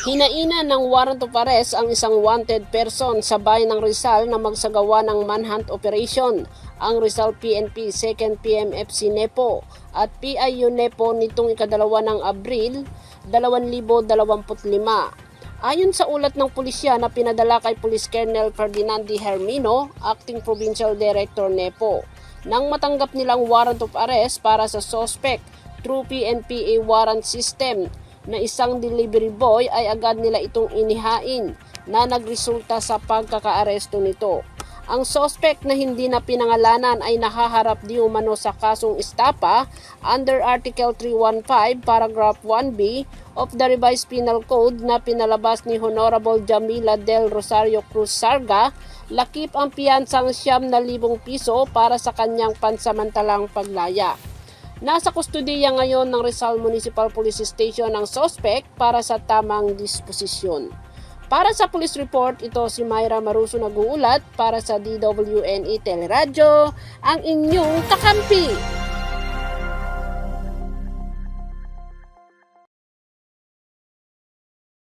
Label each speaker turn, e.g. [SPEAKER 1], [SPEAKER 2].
[SPEAKER 1] Hinaina ng warrant of arrest ang isang wanted person sa bayan ng Rizal na magsagawa ng manhunt operation. Ang Rizal PNP 2nd PMFC NEPO at PIU NEPO nitong ikadalawa ng Abril 2025. Ayon sa ulat ng pulisya na pinadala kay Police Colonel Ferdinand D. Hermino, Acting Provincial Director NEPO, nang matanggap nilang warrant of arrest para sa suspect through PNPA warrant system na isang delivery boy ay agad nila itong inihain na nagresulta sa pagkakaaresto nito. Ang suspect na hindi na pinangalanan ay nahaharap di umano sa kasong estapa under Article 315 Paragraph 1B of the Revised Penal Code na pinalabas ni Honorable Jamila del Rosario Cruz Sarga, lakip ang piyansang siyam na libong piso para sa kanyang pansamantalang paglaya. Nasa kustudiya ngayon ng Rizal Municipal Police Station ang suspect para sa tamang disposisyon. Para sa police report, ito si Myra Maruso nag-uulat para sa DWNE Teleradyo, ang inyong kakampi.